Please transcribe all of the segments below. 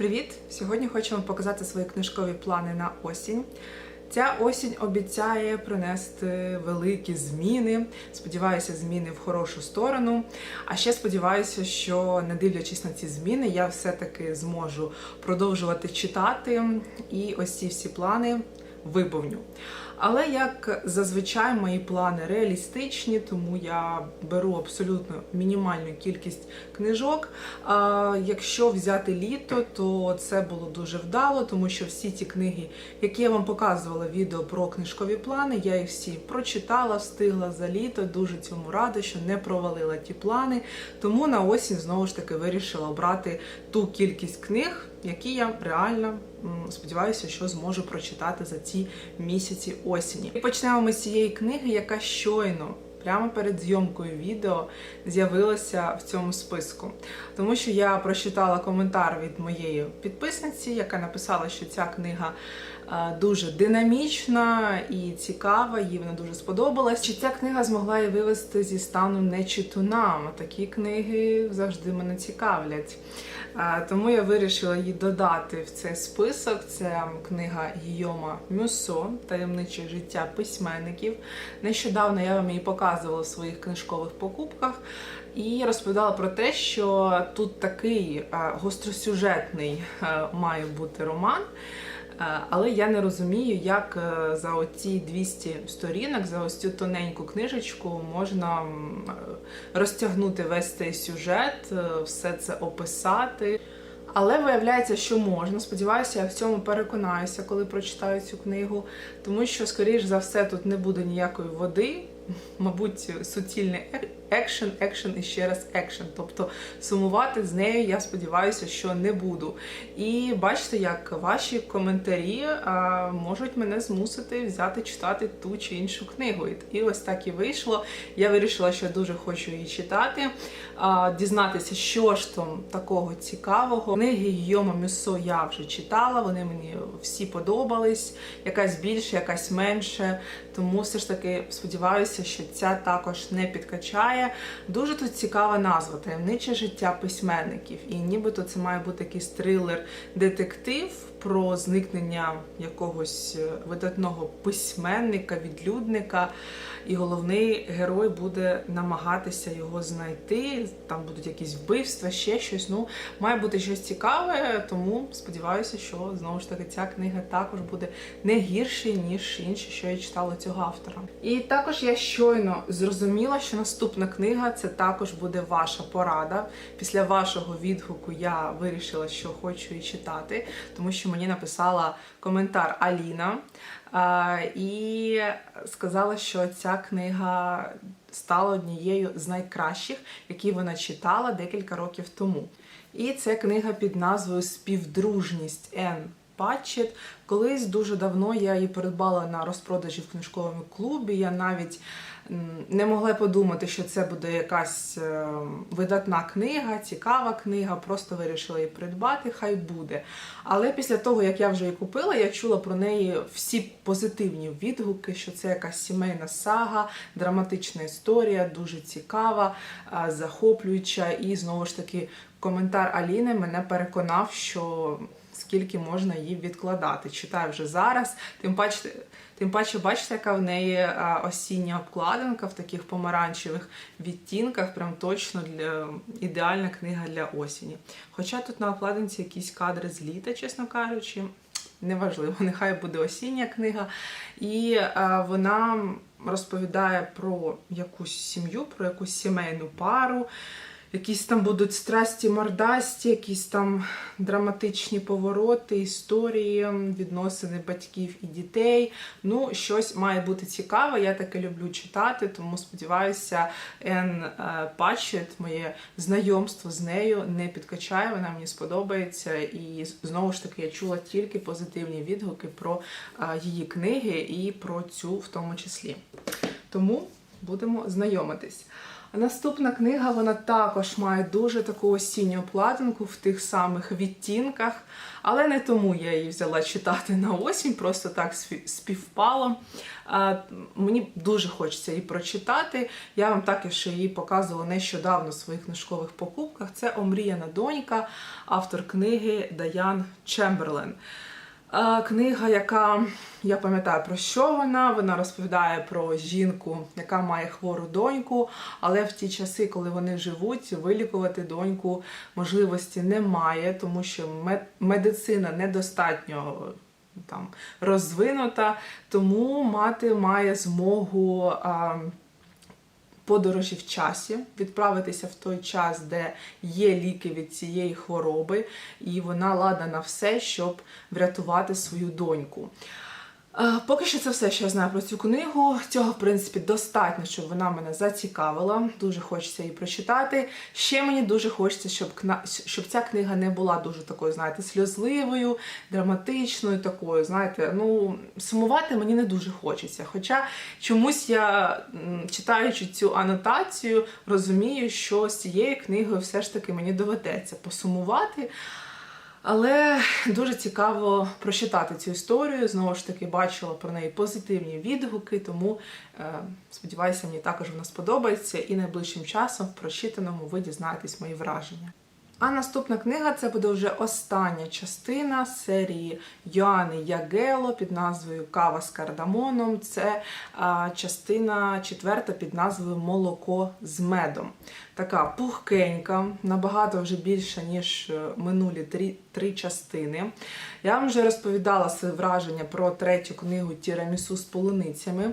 Привіт! Сьогодні хочу вам показати свої книжкові плани на осінь. Ця осінь обіцяє принести великі зміни. Сподіваюся, зміни в хорошу сторону. А ще сподіваюся, що не дивлячись на ці зміни, я все-таки зможу продовжувати читати і ось ці всі плани виповню. Але як зазвичай мої плани реалістичні, тому я беру абсолютно мінімальну кількість книжок. А якщо взяти літо, то це було дуже вдало, тому що всі ті книги, які я вам показувала відео про книжкові плани, я їх всі прочитала, встигла за літо. Дуже цьому рада, що не провалила ті плани. Тому на осінь знову ж таки вирішила обрати ту кількість книг, які я реально сподіваюся, що зможу прочитати за ці місяці осені. І почнемо ми з цієї книги, яка щойно. Прямо перед зйомкою відео з'явилася в цьому списку, тому що я прочитала коментар від моєї підписниці, яка написала, що ця книга е, дуже динамічна і цікава, їй вона дуже сподобалась. Чи ця книга змогла її вивести зі стану нечитунам? Такі книги завжди мене цікавлять. Тому я вирішила її додати в цей список. Це книга Гійома Мюсо Таємниче життя письменників. Нещодавно я вам її показувала в своїх книжкових покупках і розповідала про те, що тут такий гостросюжетний має бути роман. Е, Але я не розумію, як е, за оці 200 сторінок, за ось цю тоненьку книжечку можна розтягнути весь цей сюжет, е, все це описати. Але виявляється, що можна. Сподіваюся, я в цьому переконаюся, коли прочитаю цю книгу, тому що, скоріш за все, тут не буде ніякої води. Мабуть, суцільний екшен, екшен і ще раз екшен. Тобто сумувати з нею, я сподіваюся, що не буду. І бачите, як ваші коментарі а, можуть мене змусити взяти читати ту чи іншу книгу. І- ось так і вийшло. Я вирішила, що я дуже хочу її читати, а, дізнатися, що ж там такого цікавого. Книги Гійома Мюссо я вже читала, вони мені всі подобались, якась більше, якась менше. Тому все ж таки сподіваюся, що ця також не підкачає. Дуже тут цікава назва таємниче життя письменників. І нібито це має бути якийсь трилер-детектив про зникнення якогось е, видатного письменника, відлюдника. І головний герой буде намагатися його знайти. Там будуть якісь вбивства, ще щось. Ну, має бути щось цікаве, тому сподіваюся, що знову ж таки ця книга також буде не гірше, ніж інші, що я читала цього автора. І також я щойно зрозуміла, що наступна книга це також буде ваша порада. Після вашого відгуку я вирішила, що хочу її читати, тому що мені написала коментар Аліна. І сказала, що ця книга стала однією з найкращих, які вона читала декілька років тому. І це книга під назвою Співдружність Н. Патчет. Колись дуже давно я її придбала на розпродажі в книжковому клубі. Я навіть не могла подумати, що це буде якась е, видатна книга, цікава книга, просто вирішила її придбати, хай буде. Але після того, як я вже її купила, я чула про неї всі позитивні відгуки, що це якась сімейна сага, драматична історія, дуже цікава, е, захоплююча. І знову ж таки, коментар Аліни мене переконав, що скільки можна її відкладати. Читаю вже зараз. Тим паче, тим паче, бачите, яка в неї осіння обкладинка в таких помаранчевих відтінках. Прям точно для ідеальна книга для осені. Хоча тут на обкладинці якісь кадри з літа, чесно кажучи. Неважливо, нехай буде осіння книга. І е, вона розповідає про якусь сім'ю, про якусь сімейну пару. Якісь там будуть страсті мордасті, якісь там драматичні повороти, історії, відносини батьків і дітей. Ну, щось має бути цікаве. Я таке люблю читати, тому сподіваюся, Ен е, Патчет, моє знайомство з нею не підкачає. Вона мені сподобається. І знову ж таки я чула тільки позитивні відгуки про е, її книги і про цю в тому числі. Тому будемо знайомитись. Наступна книга вона також має дуже таку осінню обкладинку в тих самих відтінках, але не тому я її взяла читати на осінь, просто так спів- співпало. Мені дуже хочеться її прочитати. Я вам також її показувала нещодавно в своїх книжкових покупках. Це Омріяна донька, автор книги Даян Чемберлен. Книга, яка я пам'ятаю про що вона. Вона розповідає про жінку, яка має хвору доньку, але в ті часи, коли вони живуть, вилікувати доньку можливості немає, тому що мед- медицина недостатньо там розвинута, тому мати має змогу. А, подорожі в часі, відправитися в той час, де є ліки від цієї хвороби, і вона ладна на все, щоб врятувати свою доньку. Е, Поки що це все, що я знаю про цю книгу. Цього, в принципі, достатньо, щоб вона мене зацікавила. Дуже хочеться її прочитати. Ще мені дуже хочеться, щоб кна- щоб ця книга не була дуже такою, знаєте, сльозливою, драматичною, такою. Знаєте, ну сумувати мені не дуже хочеться. Хоча чомусь я, читаючи цю анотацію, розумію, що з цією книгою все ж таки мені доведеться посумувати. Але дуже цікаво прочитати цю історію. Знову ж таки, бачила про неї позитивні відгуки, тому е, сподіваюся, мені також вона сподобається, і найближчим часом в прочитаному ви дізнаєтесь мої враження. А наступна книга це буде вже остання частина серії Йоанни Ягело під назвою Кава з кардамоном. Це а, частина четверта під назвою Молоко з медом. Така пухкенька, набагато вже більша, ніж е, минулі три, три частини. Я вам вже розповідала своє враження про третю книгу Тірамісу з полуницями.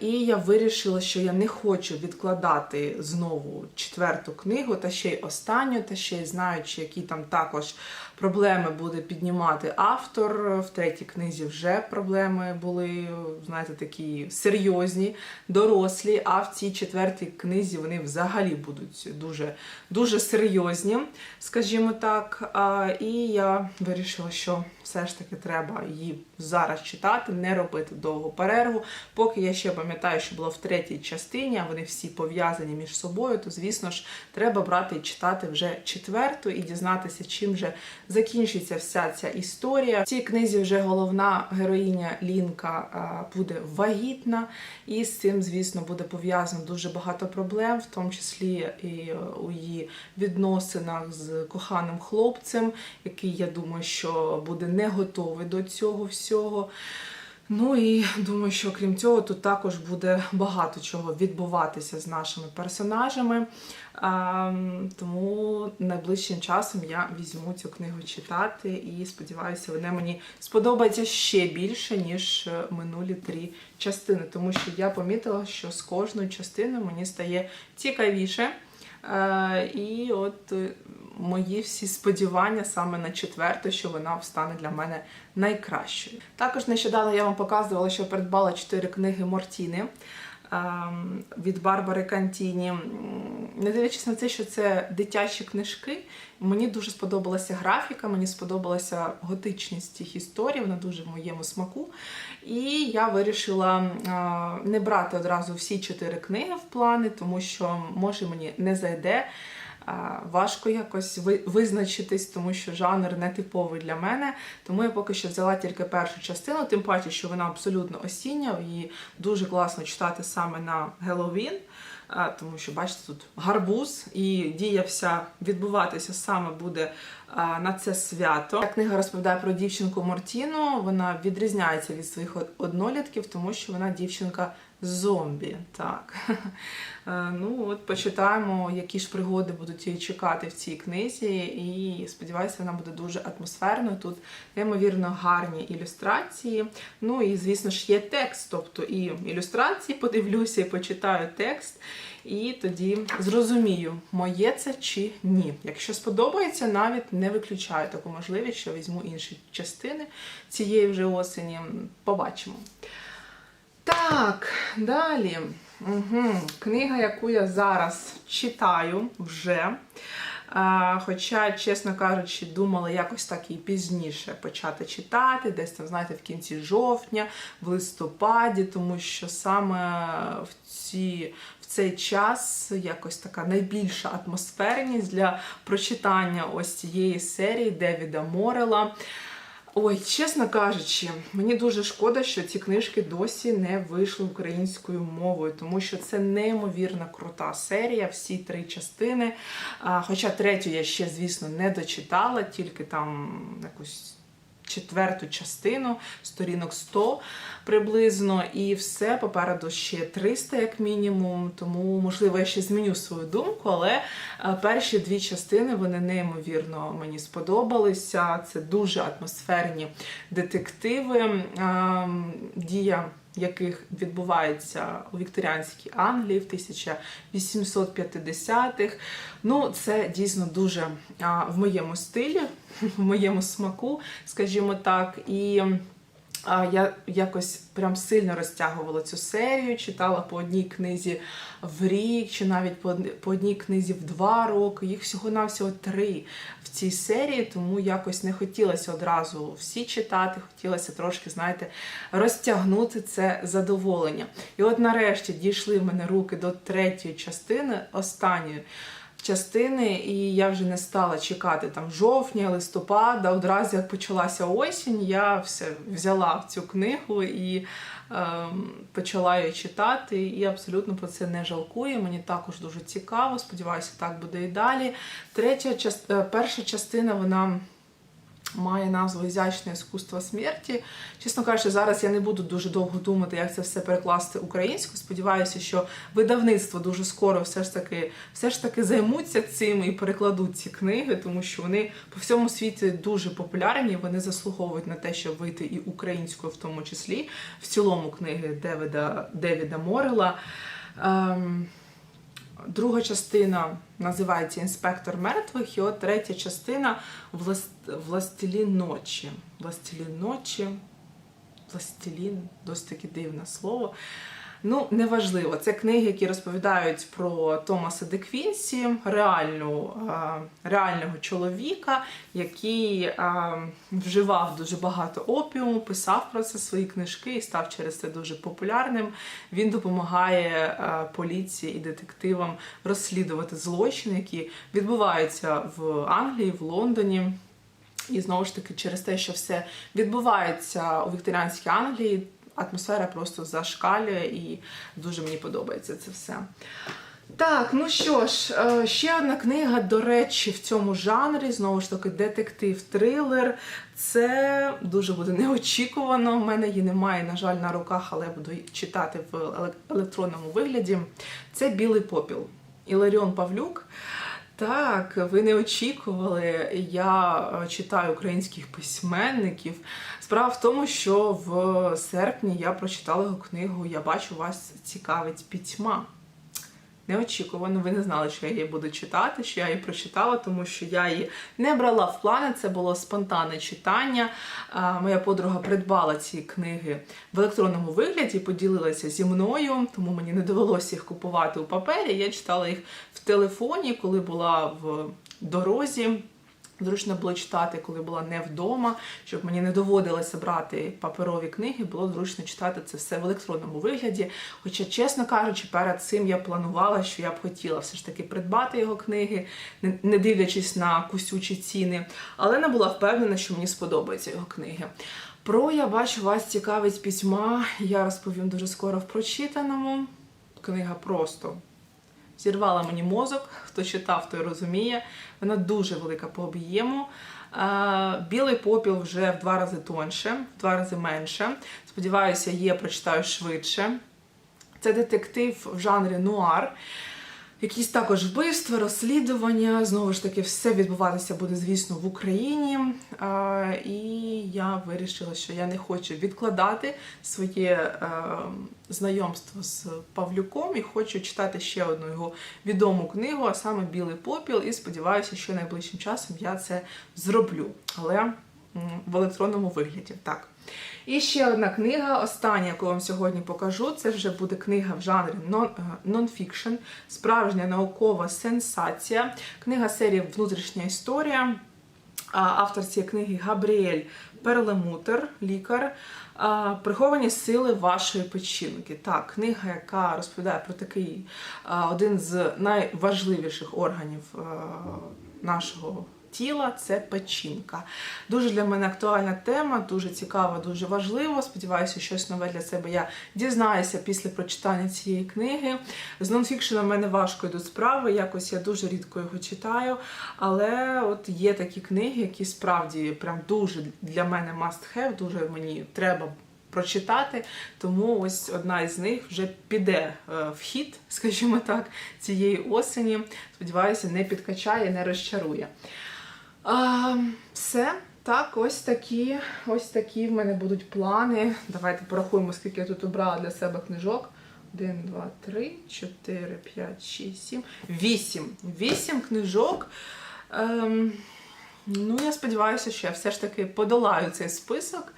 І я вирішила, що я не хочу відкладати знову четверту книгу, та ще й останню, та ще й знаючи, які там також проблеми буде піднімати автор. В третій книзі вже проблеми були, знаєте, такі серйозні, дорослі. А в цій четвертій книзі вони взагалі будуть дуже, дуже серйозні, скажімо так. І я вирішила, що все ж таки треба її зараз читати, не робити довгу перерву. Поки я ще пам'ятаю, що було в третій частині, а вони всі пов'язані між собою, то звісно ж треба брати і читати вже четверту і дізнатися, чим же закінчиться вся ця історія. В цій книзі вже головна героїня Лінка буде вагітна, і з цим, звісно, буде пов'язано дуже багато проблем, в тому числі і е, у її відносинах з коханим хлопцем, який, я думаю, що буде не готовий до цього всього. Ну і думаю, що крім цього, тут також буде багато чого відбуватися з нашими персонажами. А, тому найближчим часом я візьму цю книгу читати і сподіваюся, вона мені сподобається ще більше, ніж е, минулі три частини. Тому що я помітила, що з кожною частиною мені стає цікавіше. Е, І от е, мої всі сподівання саме на четверту, що вона стане для мене найкращою. Також нещодавно я вам показувала, що придбала чотири книги Мортіни від Барбари Кантіні. Не дивлячись на те, що це дитячі книжки, мені дуже сподобалася графіка, мені сподобалася готичність цих історій, вона дуже в моєму смаку. І я вирішила е, не брати одразу всі чотири книги в плани, тому що може мені не зайде. Важко якось визначитись, тому що жанр не типовий для мене. Тому я поки що взяла тільки першу частину, тим паче, що вона абсолютно осіння, її дуже класно читати саме на Геловін. Тому що, бачите, тут гарбуз, і дія вся відбуватися саме буде на це свято. Ця книга розповідає про дівчинку Мортіну. Вона відрізняється від своїх однолітків, тому що вона дівчинка зомбі. Так. Е, Ну, от почитаємо, які ж пригоди будуть її чекати в цій книзі, і сподіваюся, вона буде дуже атмосферною. Тут неймовірно гарні ілюстрації. Ну і, звісно ж, є текст, тобто і ілюстрації подивлюся, і почитаю текст, і тоді зрозумію, моє це чи ні. Якщо сподобається, навіть не виключаю таку можливість, що візьму інші частини цієї вже осені. Побачимо. Так, далі. Угу. Книга, яку я зараз читаю вже. А, Хоча, чесно кажучи, думала якось так і пізніше почати читати, десь там, знаєте, в кінці жовтня, в листопаді, тому що саме в ці. Цей час якось така найбільша атмосферність для прочитання ось цієї серії Девіда Морела. Ой, чесно кажучи, мені дуже шкода, що ці книжки досі не вийшли українською мовою, тому що це неймовірно крута серія, всі три частини. Хоча третю я ще, звісно, не дочитала, тільки там якусь. Четверту частину, сторінок 100 приблизно, і все попереду ще 300 як мінімум. Тому, можливо, я ще зміню свою думку, але е, перші дві частини вони неймовірно мені сподобалися. Це дуже атмосферні детективи. Дія яких відбувається у вікторіанській Англії в 1850-х. Ну, це дійсно дуже в моєму стилі, моєму смаку, скажімо так. І я якось прям сильно розтягувала цю серію, читала по одній книзі в рік, чи навіть по, по одній книзі в два роки. Їх всього-навсього три в цій серії, тому якось не хотілося одразу всі читати, хотілося трошки, знаєте, розтягнути це задоволення. І от нарешті дійшли в мене руки до третьої частини, останньої частини, і я вже не стала чекати там жовтня, листопада. Одразу як почалася осінь, я все взяла цю книгу і е, почала її читати. І абсолютно про це не жалкую. Мені також дуже цікаво. Сподіваюся, так буде і далі. Третя час... е, перша частина вона. Має назву Ізячне іскусство смерті. Чесно кажучи, зараз я не буду дуже довго думати, як це все перекласти українською. Сподіваюся, що видавництво дуже скоро все ж таки все ж таки займуться цим і перекладуть ці книги, тому що вони по всьому світі дуже популярні. Вони заслуговують на те, щоб вийти і українською, в тому числі в цілому книги Девіда, Девіда Морела. Ем, Друга частина називається Інспектор мертвих, і от третя частина Влас... Властелін ночі. Властелін ночі. Властелін, досить таки дивне слово. Ну, неважливо. Це книги, які розповідають про Томаса Де Квінсі, реальну, а, реального чоловіка, який а, вживав дуже багато опіуму, писав про це свої книжки і став через це дуже популярним. Він допомагає а, поліції і детективам розслідувати злочини, які відбуваються в Англії, в Лондоні. І знову ж таки, через те, що все відбувається у вікторіанській Англії, атмосфера просто зашкалює і дуже мені подобається це все. Так, ну що ж, е, ще одна книга, до речі, в цьому жанрі, знову ж таки, детектив-трилер. Це дуже буде неочікувано. У мене її немає, на жаль, на руках, але я буду читати в електронному вигляді. Це Білий попіл. Іларіон Павлюк. Так, ви не очікували. Я е, читаю українських письменників. Справа в тому, що в серпні я прочитала його книгу Я бачу, вас цікавить пітьма. Неочікувано, ви не знали, що я її буду читати, що я її прочитала, тому що я її не брала в плани. Це було спонтанне читання. Моя подруга придбала ці книги в електронному вигляді, поділилася зі мною, тому мені не довелося їх купувати у папері. Я читала їх в телефоні, коли була в дорозі. Зручно було читати, коли була не вдома, щоб мені не доводилося брати паперові книги, було зручно читати це все в електронному вигляді. Хоча, чесно кажучи, перед цим я планувала, що я б хотіла все ж таки придбати його книги, не- дивлячись на кусючі ціни, але не була впевнена, що мені сподобаються його книги. Про я бачу, вас цікавить письма. Я розповім дуже скоро в прочитаному. Книга просто зірвала мені мозок. Хто читав, той розуміє. Вона дуже велика по об'єму. Білий попіл вже в два рази тоньше, в два рази менше. Сподіваюся, є, прочитаю швидше. Це детектив в жанрі нуар. Якісь також вбивства, розслідування. Знову ж таки, все відбуватися буде, звісно, в Україні. І я вирішила, що я не хочу відкладати своє е, знайомство з Павлюком і хочу читати ще одну його відому книгу, а саме Білий попіл. І сподіваюся, що найближчим часом я це зроблю. Але в електронному вигляді. Так. І ще одна книга, остання, яку я вам сьогодні покажу, це вже буде книга в жанрі е, нонфікшн, справжня наукова сенсація. Книга серії Внутрішня історія. Автор цієї книги Габріель Перлемутер, лікар. Приховані сили вашої печінки. Так, книга, яка розповідає про такий один з найважливіших органів нашого тіла це печінка. Дуже для мене актуальна тема, дуже цікава, дуже важливо. Сподіваюся, щось нове для себе я дізнаюся після прочитання цієї книги. З нонфікшеном в мене важко йдуть справи, якось я дуже рідко його читаю. Але от є такі книги, які справді прям дуже для мене must have, дуже мені треба. Прочитати, тому ось одна із них вже піде е, в хід, скажімо так, цієї осені. Сподіваюся, не підкачає, не розчарує. А, все. Так, ось такі, ось такі в мене будуть плани. Давайте порахуємо, скільки я тут обрала для себе книжок. 1, 2, 3, 4, 5, 6, 7, 8. 8 книжок. Ем, ну, я сподіваюся, що я все ж таки подолаю цей список.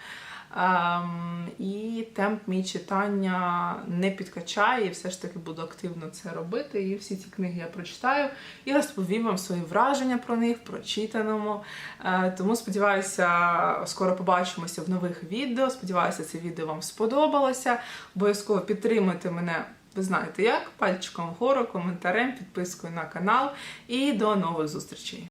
Ем, і темп мій читання не підкачає, і все ж таки буду активно це робити. І всі ці книги я прочитаю і розповім вам свої враження про них, прочитаному. Е, тому сподіваюся, скоро побачимося в нових відео. Сподіваюся, це відео вам сподобалося. Обов'язково підтримуйте мене. Ви знаєте як? Пальчиком вгору, коментарем, підпискою на канал і до нових зустрічей.